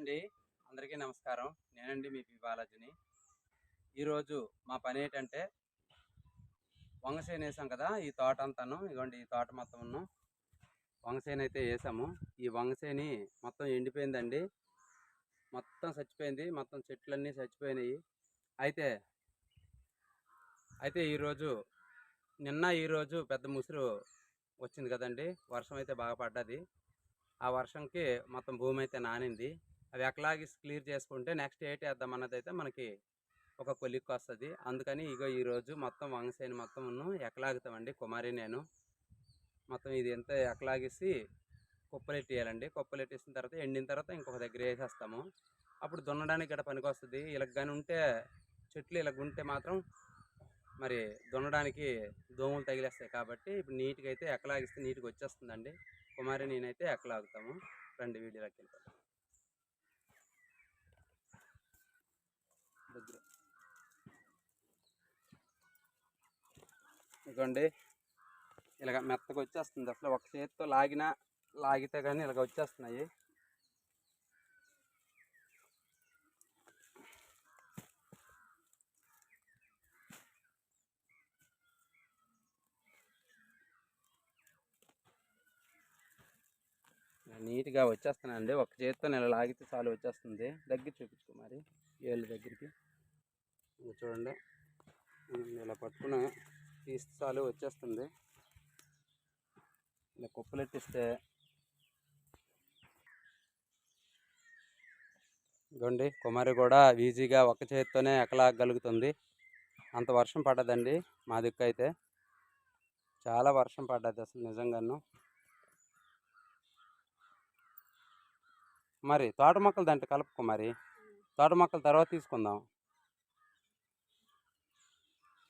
అండి. అందరికీ నమస్కారం. నేనండి మీ పి బాలాజీని. ఈరోజు మా పని ఏంటంటే వంగసేను వేసాం కదా ఈ తోట అంతాను. ఇదిగోండి ఈ తోట మొత్తం ఉన్నాం. వంగసేను అయితే వేసాము. ఈ వంగసేని మొత్తం ఎండిపోయిందండి. మొత్తం చచ్చిపోయింది. మొత్తం చెట్లన్నీ చచ్చిపోయినాయి. అయితే అయితే ఈరోజు నిన్న ఈరోజు పెద్ద ముసురు వచ్చింది కదండి. వర్షం అయితే బాగా పడ్డది. ఆ వర్షంకి మొత్తం భూమి అయితే నానింది. అవి ఎక్కలాగి క్లియర్ చేసుకుంటే నెక్స్ట్ ఏటి వేద్దాం అన్నది అయితే మనకి ఒక కొలిక్కి వస్తుంది అందుకని ఇగో ఈరోజు మొత్తం వంగసేని మొత్తం ఎక్కలాగుతామండి కుమారి నేను. మొత్తం ఇది ఎంత ఎక్కలాగేసి కుప్పలెట్టేయాలండి. కుప్పలెట్టేసిన తర్వాత ఎండిన తర్వాత ఇంకొక దగ్గర వేసేస్తాము. అప్పుడు దున్నడానికి గట పనికి వస్తుంది ఇలాగ కానీ ఉంటే చెట్లు ఇలాగ ఉంటే మాత్రం మరి దున్నడానికి దోమలు తగిలేస్తాయి కాబట్టి ఇప్పుడు నీట్గా అయితే ఎక్కలాగిస్తే నీట్గా వచ్చేస్తుందండి కుమారి నేనైతే ఎక్కలాగుతాము రెండు వీడియోలోకి వెళ్తాను దగ్గర. ఇదిగోండి. ఇలాగ మెత్తగా వచ్చేస్తుంది. అసలు ఒక చేతితో లాగినా లాగితే కానీ ఇలాగ వచ్చేస్తున్నాయి. నీట్గా వచ్చేస్తున్నాయండి. ఒక చేతితో నేను లాగితే చాలు వచ్చేస్తుంది. దగ్గర చూపించుకో మరి. ఏళ్ళ దగ్గరికి. చూడండి. ఇలా పట్టుకున్న తీస్తే వచ్చేస్తుంది. ఇలా కుప్పలెట్టిస్తే ఇదిగోండి కుమారి కూడా ఈజీగా ఒక చేతితోనే ఎక్కలాగలుగుతుంది అంత వర్షం పడ్డదండి మా దిక్కు అయితే చాలా వర్షం పడ్డది అసలు నిజంగాను. మరి తోట మొక్కలు దాంట్లో కలుపుకో మరి. తోట మొక్కలు తర్వాత తీసుకుందాం.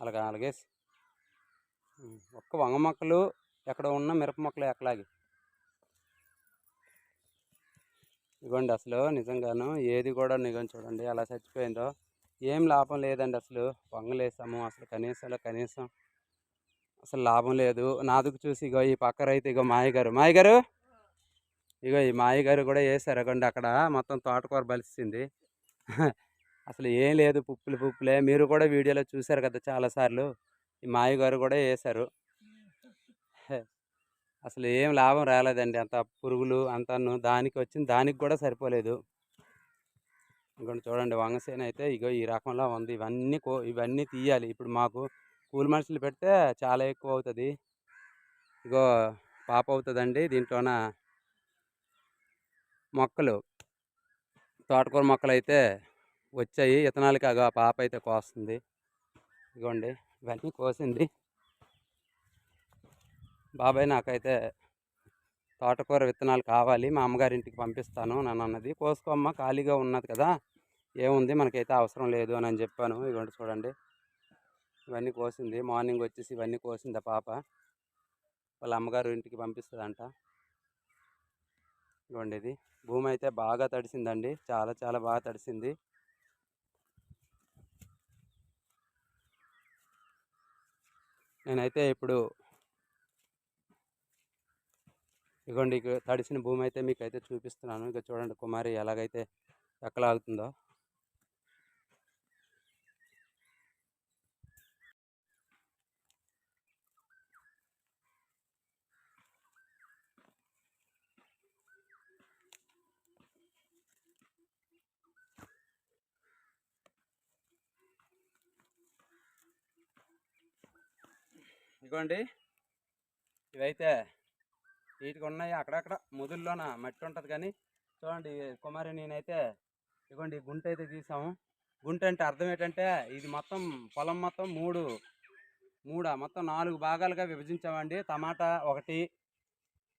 అలాగా అలాగేసి ఒక్క వంగ మొక్కలు ఎక్కడ ఉన్న మిరప మొక్కలు ఎక్కలాగి. ఇదిగోండి అసలు నిజంగాను ఏది కూడా నిజం చూడండి అలా చచ్చిపోయిందో. ఏం లాభం లేదండి అసలు. వంగలేసాము అసలు కనీసం కనీసం అసలు లాభం లేదు. నాదుకు చూసి ఇగో ఈ పక్క రైతు ఇగో మాయగారు. గారు ఇగో ఈ మాయగారు కూడా వేసారు. అక్కడ అక్కడ మొత్తం తోటకూర బలిసింది. అసలు ఏం లేదు పుప్పులు పుప్పులే. మీరు కూడా వీడియోలో చూశారు కదా చాలాసార్లు ఈ మాయ గారు కూడా వేశారు అసలు ఏం లాభం రాలేదండి. అంత పురుగులు అంతను దానికి వచ్చింది దానికి కూడా సరిపోలేదు. ఇంకొకటి చూడండి వంగసేన అయితే ఇగో ఈ రకంలో ఉంది. ఇవన్నీ కో ఇవన్నీ తీయాలి. ఇప్పుడు మాకు కూలి మనుషులు పెడితే చాలా ఎక్కువ అవుతుంది. ఇగో పాప అవుతుందండి దీంట్లోన మొక్కలు. తోటకూర మొక్కలు అయితే వచ్చాయి. ఇతనాలకి అగో ఆ పాప అయితే కోస్తుంది. ఇదిగోండి ఇవన్నీ కోసింది. బాబాయ్ నాకైతే తోటకూర విత్తనాలు కావాలి. మా అమ్మగారింటికి పంపిస్తాను నన్ను అన్నది. కోసుకోమ్మ ఖాళీగా ఉన్నది కదా. ఏముంది? మనకైతే అవసరం లేదు అని అని చెప్పాను. ఇదిగోండి చూడండి. ఇవన్నీ కోసింది. మార్నింగ్ వచ్చేసి ఇవన్నీ కోసింది ఆ పాప. వాళ్ళ అమ్మగారు ఇంటికి పంపిస్తుందంట. ఇదిగోండి ఇది. భూమి అయితే బాగా తడిసిందండి. చాలా చాలా బాగా తడిసింది. నేనైతే ఇప్పుడు ఇగోండి ఇక తడిసిన భూమి అయితే మీకు అయితే చూపిస్తున్నాను. ఇక చూడండి కుమారి ఎలాగైతే ఎక్కలాగుతుందో. ఇదిగోండి. ఇవైతే నీట్గా ఉన్నాయి. అక్కడక్కడ ముదుల్లోన మట్టి ఉంటుంది కానీ చూడండి కుమారి నేనైతే ఇదిగోండి గుంట అయితే తీసాము గుంట అంటే అర్థం ఏంటంటే ఇది మొత్తం పొలం మొత్తం మూడు మూడా మొత్తం నాలుగు భాగాలుగా విభజించామండి. టమాటా ఒకటి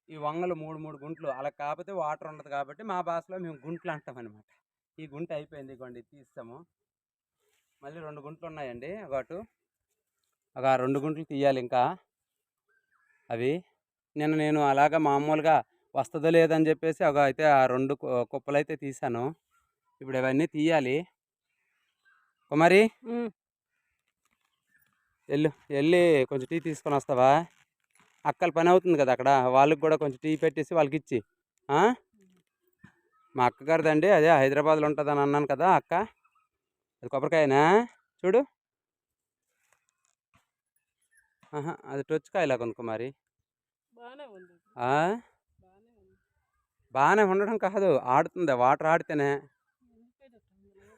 ఈ వంగలు మూడు మూడు గుంట్లు. అలా కాకపోతే వాటర్ ఉండదు కాబట్టి మా భాషలో మేము గుంట్లు అంటాం అనమాట ఈ గుంట అయిపోయింది ఇదిగోండి తీస్తాము మళ్ళీ రెండు గుంట్లు ఉన్నాయండి. ఒకటి ఒక రెండు గుంట్లు తీయాలి ఇంకా. అవి నిన్న నేను అలాగా మామూలుగా వస్తుందో లేదని చెప్పేసి ఒక అయితే ఆ రెండు కుప్పలు అయితే తీసాను. ఇప్పుడు ఇవన్నీ తీయాలి. కుమారి వెళ్ళు వెళ్ళి కొంచెం టీ తీసుకొని వస్తావా? అక్కల పని అవుతుంది కదా అక్కడ వాళ్ళకి కూడా కొంచెం టీ పెట్టేసి వాళ్ళకి ఇచ్చి? మా అక్కగారిదండి అదే హైదరాబాద్లో ఉంటుందని అన్నాను కదా అక్క. అది కొబ్బరికాయనా? చూడు. అది టొచ్చుకాయలాగా ఉంది. కుమారి బాగానే ఉండడం కాదు. ఆడుతుంది. వాటర్ ఆడితేనే.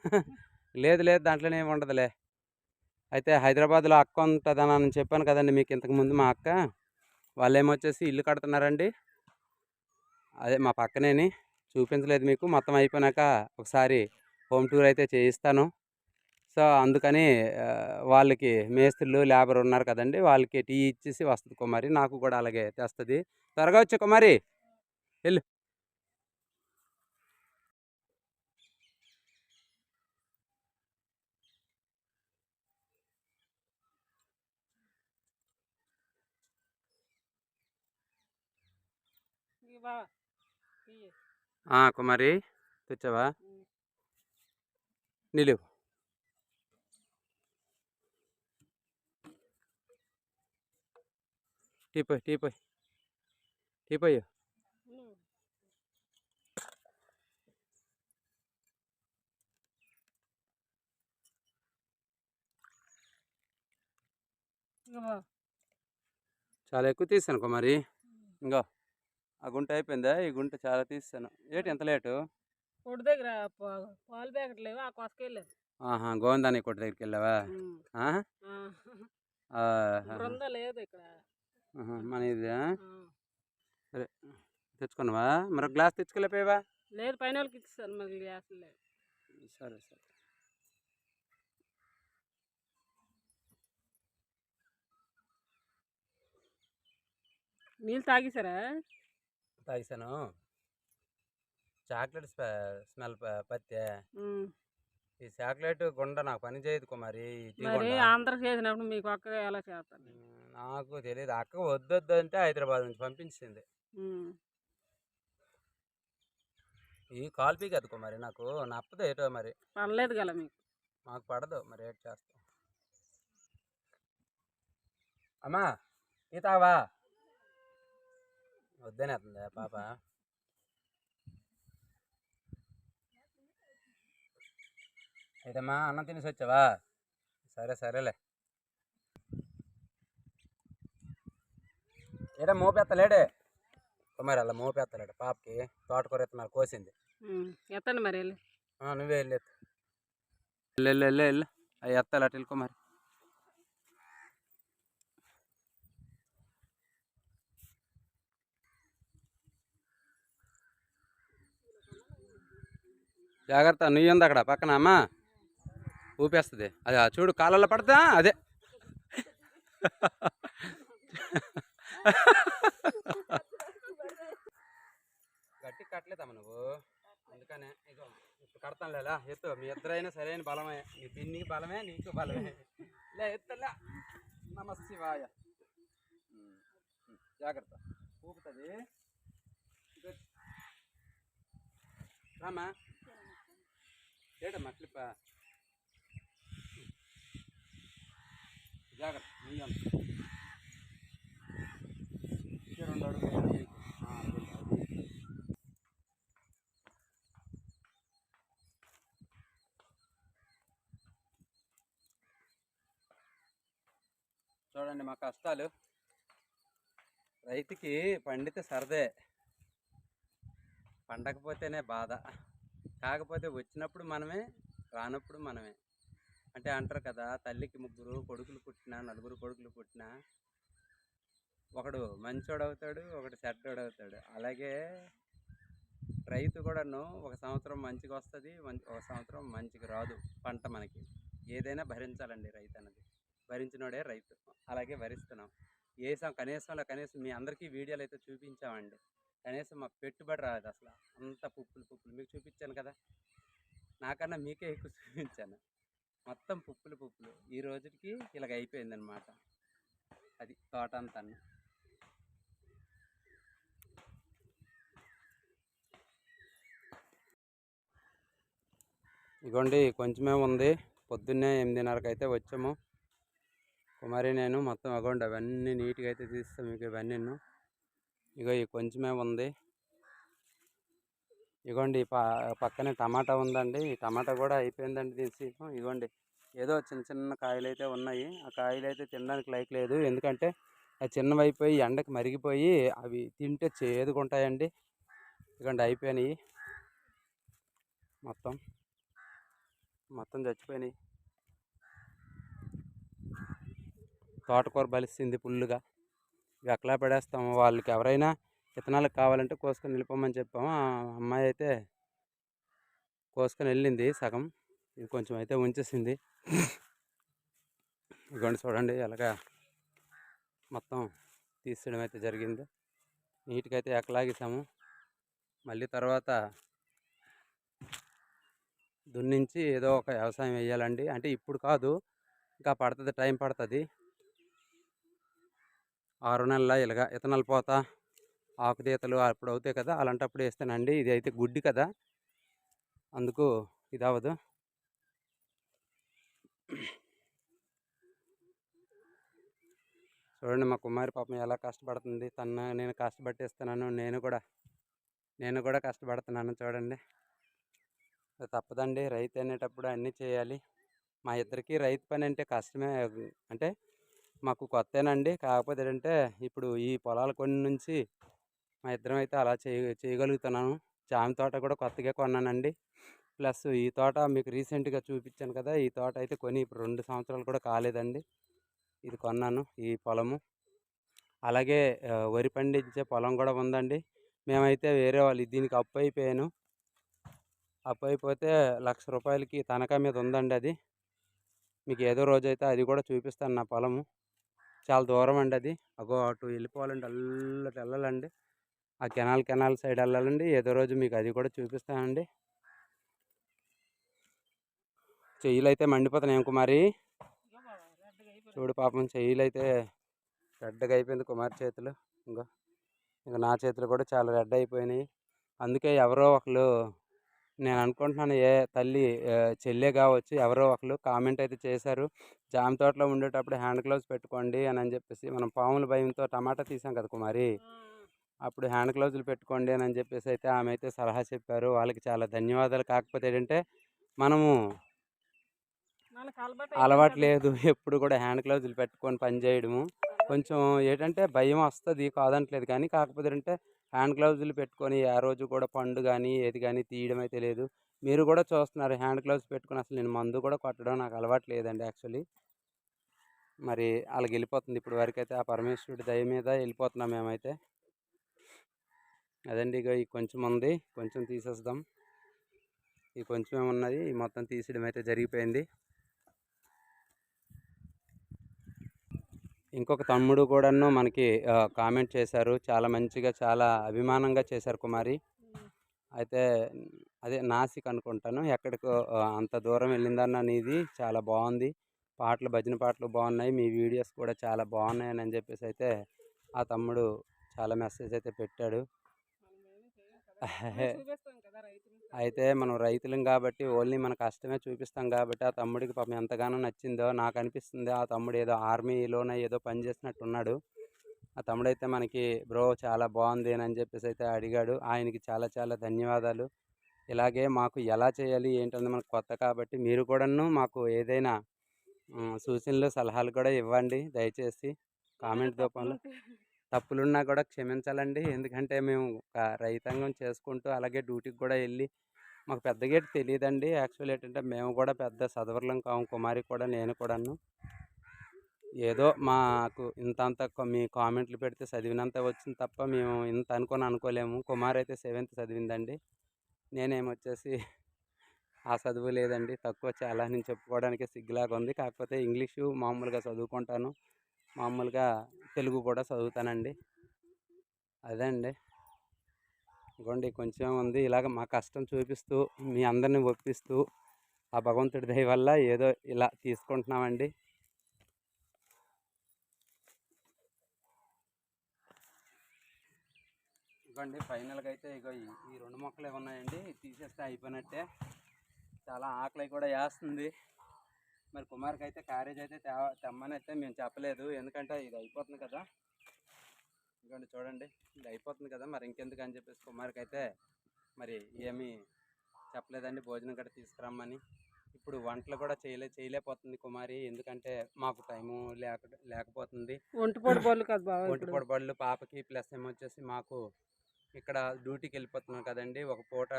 లేదు. లేదు దాంట్లోనే ఏమి ఉండదులే. అయితే హైదరాబాద్లో అక్క ఉంటుందని అని చెప్పాను కదండి మీకు ఇంతకు ముందు మా అక్క. వాళ్ళు ఏమొచ్చేసి ఇల్లు కడుతున్నారండి. అదే మా పక్కనేని. చూపించలేదు మీకు. మొత్తం అయిపోయినాక ఒకసారి హోమ్ టూర్ అయితే చేయిస్తాను. సో అందుకని వాళ్ళకి మేస్త్రులు లేబర్ ఉన్నారు కదండి వాళ్ళకి టీ ఇచ్చేసి వస్తుంది కుమారి. నాకు కూడా అలాగే తెస్తుంది. త్వరగా వచ్చే కుమారి వెళ్ళు. కుమారి తెచ్చావా. నిలువు టీపోయి టీపోయి టీపోయి. చాలా ఎక్కువ తీసాను కుమారి ఇంకో ఆ గుంట అయిపోయిందా? ఈ గుంట చాలా తీసాను. ఏంటి ఎంత లేటు? కొడు దగ్గర పాలు ప్యాకెట్ లేవు? ఆ కొసకెళ్ళారు ఆహా గోవిందాని కొట్టు దగ్గరికి వెళ్ళావా? లేదు ఇక్కడ. మన ఇది. తెచ్చుకున్నావా? మరో గ్లాస్ తెచ్చుకెళ్ళిపోయావా లేదు పైన వాళ్ళకి ఇచ్చేసాను మరి గ్యాస్ లేదు. సరే సరే. నీళ్ళు తాగేసారా? తాగిసాను. చాక్లెట్ స్మెల్ పత్తే. ఈ చాక్లెట్ గుండ నాకు పని చేయదు కుమారి. ఆంధ్ర చేసినప్పుడు మీకు ఒక్క ఎలా చేస్తారు ఉమ్, నాకు తెలియదు అక్క వద్దొద్దు అంటే హైదరాబాద్ నుంచి పంపించింది. ఈ కాల్పీ కదా కుమారి నాకు నప్పదు ఏటో మరి. పర్లేదు కదా మీకు. మాకు పడదు మరి ఏట్ చేస్తాం? అమ్మా టీ తావా? వద్దనేస్తుందా పాప? ఏదమ్మా అన్నం తినేసి వచ్చావా? సరే సరేలే. ఏడా మోపెత్తలేడే? కుమారి అలా మోపెత్తలేడు. పాపకి తోటకూర ఎత్తున్నారు కోసింది. ఎత్తండి మరి వెళ్ళి. ఆ, నువ్వే వెళ్ళు ఎత్తు. వెళ్ళు వెళ్ళు వెళ్ళు అవి ఎత్తాలి అటు వెళ్ళుకో మరి. జాగ్రత్త నువ్వు ఉంది అక్కడ పక్కన అమ్మా? ఊపేస్తుంది. అది ఆ చూడు కాళ్ళల్లో పడతా? అదే. గట్టి కట్టలేదమ్మ నువ్వు. అందుకనే ఇదో ఇప్పుడు కడతాను లేదా ఎత్తు. మీ ఇద్దరైనా సరైన బలమే. నీ పిన్నికి బలమే నీకు బలమే. లే ఎత్తులే నమ శివాయ. జాగ్రత్త. ఊపుతుంది రామా ఏడమ్మా క్లిప్ప జాగ్రత్త ముందు రెండు అడుగులు చూడండి మా కష్టాలు. రైతుకి పండితే సరదే. పండకపోతేనే బాధ. కాకపోతే వచ్చినప్పుడు మనమే రానప్పుడు మనమే. అంటే అంటారు కదా తల్లికి ముగ్గురు కొడుకులు పుట్టినా నలుగురు కొడుకులు పుట్టినా ఒకడు మంచోడు అవుతాడు ఒకడు చెడ్డోడు అవుతాడు అలాగే రైతు కూడాను ఒక సంవత్సరం మంచిగా వస్తుంది ఒక సంవత్సరం మంచిగా రాదు పంట మనకి. ఏదైనా భరించాలండి రైతు అన్నది భరించినోడే రైతు. అలాగే భరిస్తున్నాం. ఏ కనీసంలో కనీసం మీ అందరికీ వీడియోలు అయితే చూపించామండి. కనీసం మాకు పెట్టుబడి రాదు అసలు. అంత పుప్పులు పుప్పులు. మీకు చూపించాను కదా. నాకన్నా మీకే ఎక్కువ చూపించాను. మొత్తం పుప్పులు పుప్పులు. ఈ రోజుకి ఇలాగ అయిపోయిందనమాట అది తోట అంతా ఇగోండి కొంచెమే ఉంది. పొద్దున్నే ఎనిమిదిన్నరకు అయితే వచ్చాము. కుమారి నేను మొత్తం అగోండి అవన్నీ నీట్గా అయితే తీస్తాం మీకు ఇవన్నీ ఇగో ఈ కొంచెమే ఉంది. ఇగోండి పక్కనే టమాటా ఉందండి. ఈ టమాటా కూడా అయిపోయిందండి తీసి ఇగోండి ఏదో చిన్న చిన్న కాయలు అయితే ఉన్నాయి. ఆ కాయలు అయితే తినడానికి లైక్ లేదు. ఎందుకంటే అవి చిన్నవి అయిపోయి ఎండకి మరిగిపోయి అవి తింటే చేదుకుంటాయండి ఇగోండి అయిపోయినాయి మొత్తం. మొత్తం చచ్చిపోయినాయి. తోటకూర బలిసింది ఫుల్లుగా. ఇవి ఎక్కలా పడేస్తాము. వాళ్ళకి ఎవరైనా విత్తనాలకు కావాలంటే కోసుకొని వెళ్ళిపోమని చెప్పాము. ఆ అమ్మాయి అయితే కోసుకొని వెళ్ళింది సగం. ఇది కొంచెం అయితే ఉంచేసింది. ఇదిగోండి చూడండి ఎలాగా మొత్తం తీసేయడం అయితే జరిగింది. నీట్గా అయితే ఎక్కలాగేసాము మళ్ళీ తర్వాత దున్నించి ఏదో ఒక వ్యవసాయం వేయాలండి. అంటే ఇప్పుడు కాదు ఇంకా పడుతుంది టైం పడుతుంది. ఆరు నెలల ఇలాగ ఇతనాలు పోత ఆకుతీతలు అప్పుడు అవుతాయి కదా అలాంటప్పుడు వేస్తానండి ఇది అయితే గుడ్డి కదా. అందుకు ఇది అవ్వదు చూడండి మా కుమారి పాపం ఎలా కష్టపడుతుంది. తన నేను కష్టపట్టేస్తున్నాను నేను కూడా నేను కూడా కష్టపడుతున్నాను చూడండి. తప్పదండి. రైతు అనేటప్పుడు అన్నీ చేయాలి. మా ఇద్దరికి రైతు పని అంటే కష్టమే అంటే మాకు కొత్తేనండి. కాకపోతే ఏంటంటే ఇప్పుడు ఈ పొలాల కొన్ని నుంచి మా ఇద్దరం అయితే అలా చేయ చేయగలుగుతున్నాను. జామ తోట కూడా కొత్తగా కొన్నానండి. ప్లస్ ఈ తోట మీకు రీసెంట్గా చూపించాను కదా! ఈ తోట అయితే కొని ఇప్పుడు రెండు సంవత్సరాలు కూడా కాలేదండి. ఇది కొన్నాను ఈ పొలము. అలాగే వరి పండించే పొలం కూడా ఉందండి. మేమైతే వేరే వాళ్ళు దీనికి అప్పు అయిపోయాను. అప్పు అయిపోతే లక్ష రూపాయలకి తనఖా మీద ఉందండి అది. మీకు ఏదో రోజు అయితే అది కూడా చూపిస్తాను నా పొలము. చాలా దూరం అండి అది. అగో అటు వెళ్ళిపోవాలండి అల్లటి వెళ్ళాలండి ఆ కెనాల్ కెనాల్ సైడ్ వెళ్ళాలండి. ఏదో రోజు మీకు అది కూడా చూపిస్తానండి. చెయ్యిలు అయితే మండిపోతున్నాయి ఏం కుమారి? చూడు పాపం చెయ్యిలు అయితే రెడ్గా అయిపోయింది కుమార్ చేతులు. ఇంకా ఇంకా నా చేతులు కూడా చాలా రెడ్ అయిపోయినాయి. అందుకే ఎవరో ఒకళ్ళు నేను అనుకుంటున్నాను ఏ తల్లి చెల్లె కావచ్చు ఎవరో ఒకరు కామెంట్ అయితే చేశారు. జామ తోటలో ఉండేటప్పుడు హ్యాండ్ గ్లౌస్ పెట్టుకోండి అని అని చెప్పేసి మనం పాముల భయంతో టమాటా తీసాం కదా కుమారి. అప్పుడు హ్యాండ్ గ్లౌజులు పెట్టుకోండి అని అని చెప్పేసి అయితే ఆమె అయితే సలహా చెప్పారు. వాళ్ళకి చాలా ధన్యవాదాలు. కాకపోతే ఏంటంటే మనము అలవాటు లేదు. ఎప్పుడు కూడా హ్యాండ్ గ్లౌజులు పెట్టుకొని పని చేయడము. కొంచెం ఏంటంటే భయం వస్తుంది కాదంటలేదు. కానీ కాకపోతే ఏంటంటే హ్యాండ్ గ్లౌజులు పెట్టుకొని ఆ రోజు కూడా పండు కానీ ఏది కానీ తీయడం అయితే లేదు. మీరు కూడా చూస్తున్నారు హ్యాండ్ గ్లౌజ్ పెట్టుకుని అసలు నేను మందు కూడా కొట్టడం నాకు అలవాటు లేదండి యాక్చువల్లీ. మరి అలా వెళ్ళిపోతుంది ఇప్పుడు వరకు అయితే ఆ పరమేశ్వరుడి దయ మీద వెళ్ళిపోతున్నాం మేమైతే. అదండి ఇక ఈ కొంచెం ఉంది కొంచెం తీసేద్దాం. ఈ కొంచెం ఉన్నది ఈ మొత్తం తీసేయడం అయితే జరిగిపోయింది. ఇంకొక తమ్ముడు కూడాను మనకి కామెంట్ చేశారు. చాలా మంచిగా చాలా అభిమానంగా చేశారు కుమారి. అయితే అదే నాసిక్ అనుకుంటాను. ఎక్కడికో అంత దూరం వెళ్ళిందన్న నీది చాలా బాగుంది. పాటలు భజన పాటలు బాగున్నాయి. మీ వీడియోస్ కూడా చాలా బాగున్నాయి అని చెప్పేసి అయితే ఆ తమ్ముడు చాలా మెసేజ్ అయితే పెట్టాడు. అయితే మనం రైతులం కాబట్టి ఓన్లీ మన కష్టమే చూపిస్తాం కాబట్టి ఆ తమ్ముడికి పాపం ఎంతగానో నచ్చిందో నాకు అనిపిస్తుంది. ఆ తమ్ముడు ఏదో ఆర్మీలోనే ఏదో పని చేసినట్టున్నాడు. ఆ తమ్ముడు అయితే మనకి బ్రో చాలా బాగుంది అని చెప్పేసి అయితే అడిగాడు. ఆయనకి చాలా చాలా ధన్యవాదాలు. ఇలాగే మాకు ఎలా చేయాలి ఏంటన్నది మనకు కొత్త కాబట్టి మీరు కూడాను మాకు ఏదైనా సూచనలు సలహాలు కూడా ఇవ్వండి దయచేసి. కామెంట్ రూపంలో తప్పులున్నా కూడా క్షమించాలండి. ఎందుకంటే మేము ఒక రైతాంగం చేసుకుంటూ అలాగే డ్యూటీకి కూడా వెళ్ళి మాకు పెద్దగా తెలియదండి యాక్చువల్ ఏంటంటే మేము కూడా పెద్ద సదవర్లం కాము కుమారి కూడా నేను కూడాను. ఏదో మాకు ఇంత అంత మీ కామెంట్లు పెడితే చదివినంత వచ్చింది తప్ప మేము ఇంత అనుకొని అనుకోలేము. కుమార్ అయితే సెవెంత్ చదివిందండి. నేనేమొచ్చేసి ఆ చదువు లేదండి. తక్కువ చాలా నేను చెప్పుకోవడానికి సిగ్గులాగా ఉంది కాకపోతే ఇంగ్లీషు మామూలుగా చదువుకుంటాను. మామూలుగా తెలుగు కూడా చదువుతానండి. అదే అండి. ఇదిగోండి కొంచెం ఉంది. ఇలాగ మా కష్టం చూపిస్తూ మీ అందరిని ఒప్పిస్తూ ఆ భగవంతుడి దయ వల్ల ఏదో ఇలా తీసుకుంటున్నామండి. ఇదిగోండి ఫైనల్గా అయితే ఇగో ఈ- ఈ రెండు మొక్కలు ఉన్నాయండి తీసేస్తే అయిపోయినట్టే. చాలా ఆకలి కూడా వేస్తుంది. మరి కుమార్కి అయితే క్యారేజ్ అయితే తెమ్మని అయితే మేము చెప్పలేదు. ఎందుకంటే ఇది అయిపోతుంది కదా. ఇదిగోండి చూడండి. ఇది అయిపోతుంది కదా. మరి ఇంకెందుకు అని చెప్పేసి కుమార్కి అయితే మరి ఏమీ చెప్పలేదండి. భోజనం కూడా తీసుకురమ్మని. ఇప్పుడు వంటలు కూడా చేయలే చేయలేకపోతుంది కుమారి. ఎందుకంటే మాకు టైము లేక లేకపోతుంది. ఒంటిపొడి బళ్ళు కదా బావ ఒంటి ఇప్పుడు. పొడబళ్ళు పాపకి ప్లస్ ఏమో వచ్చేసి మాకు ఇక్కడ డ్యూటీకి వెళ్ళిపోతున్నాం కదండి. ఒక పూట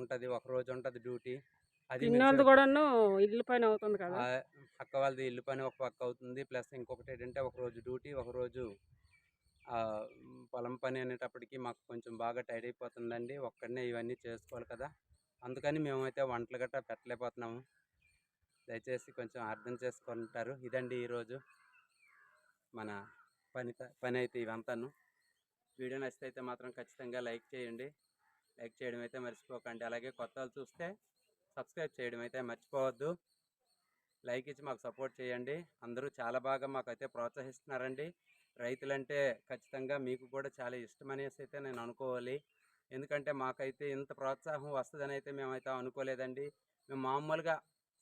ఉంటుంది ఒక రోజు ఉంటుంది డ్యూటీ. చే- కూడాను ఇల్లు పైన అవుతుంది కదా! ఆ పక్క వాళ్ళది ఇల్లు పని ఒక పక్క అవుతుంది. ప్లస్ ఇంకొకటి ఏంటంటే ఒక రోజు డ్యూటీ ఒక రోజు ఆ, మ్, పొలం పని అనేటప్పటికి మాకు కొంచెం బాగా టైడ్ అయిపోతుందండి. ఒక్కడనే ఇవన్నీ చేసుకోవాలి కదా! అందుకని మేమైతే వంటలు గట్రా పెట్టలేకపోతున్నాము. దయచేసి కొంచెం అర్థం చేసుకుంటారు. ఇదండి ఈరోజు మన పని పని అయితే ఇవంతాను. వీడియో నచ్చితే అయితే మాత్రం ఖచ్చితంగా లైక్ చేయండి. లైక్ చేయడం అయితే మర్చిపోకండి. అలాగే కొత్త వాళ్ళు చూస్తే సబ్స్క్రైబ్ చేయడం అయితే మర్చిపోవద్దు. లైక్ ఇచ్చి మాకు సపోర్ట్ చేయండి. అందరూ చాలా బాగా మాకైతే ప్రోత్సహిస్తున్నారండి. రైతులంటే ఖచ్చితంగా మీకు కూడా చాలా ఇష్టం అనేసి అయితే నేను అనుకోవాలి. ఎందుకంటే మాకైతే ఇంత ప్రోత్సాహం వస్తుందని అయితే మేమైతే అనుకోలేదండి. మేము మామూలుగా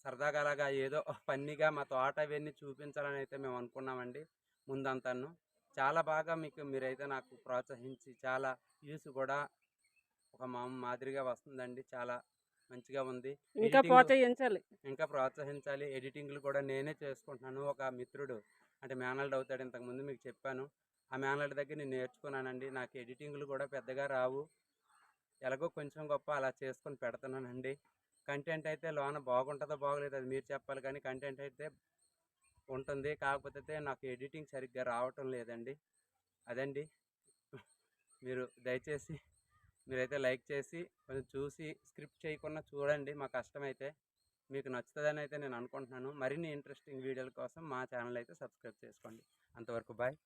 సరదాగా అలాగా ఏదో ఫన్నీగా మా తోట అవన్నీ చూపించాలని అయితే మేము అనుకున్నామండి ముందంతాను. చాలా బాగా మీకు మీరైతే నాకు ప్రోత్సహించి చాలా వ్యూస్ కూడా ఒక మా మాదిరిగా వస్తుందండి. చాలా మంచిగా ఉంది. ఇంకా ప్రోత్సహించాలి. ఇంకా ప్రోత్సహించాలి. ఎడిటింగ్లు కూడా నేనే చేసుకుంటున్నాను. ఒక మిత్రుడు అంటే మేనల్డ్ అవుతాడు ఇంతకుముందు మీకు చెప్పాను. ఆ మేనల్డ్ దగ్గర నేను నేర్చుకున్నానండి. నాకు ఎడిటింగ్లు కూడా పెద్దగా రావు. ఎలాగో కొంచెం గొప్ప అలా చేసుకొని పెడుతున్నానండి. కంటెంట్ అయితే లోన బాగుంటుందో బాగోలేదు అది మీరు చెప్పాలి కానీ కంటెంట్ అయితే ఉంటుంది. కాకపోతే నాకు ఎడిటింగ్ సరిగ్గా రావటం లేదండి. అదండి. మీరు దయచేసి మీరైతే లైక్ చేసి కొంచెం చూసి స్క్రిప్ట్ చేయకుండా చూడండి. మా కష్టమైతే మీకు నచ్చుతుందని అయితే నేను అనుకుంటున్నాను. మరిన్ని ఇంట్రెస్టింగ్ వీడియోల కోసం మా ఛానల్ అయితే సబ్స్క్రైబ్ చేసుకోండి. అంతవరకు బాయ్.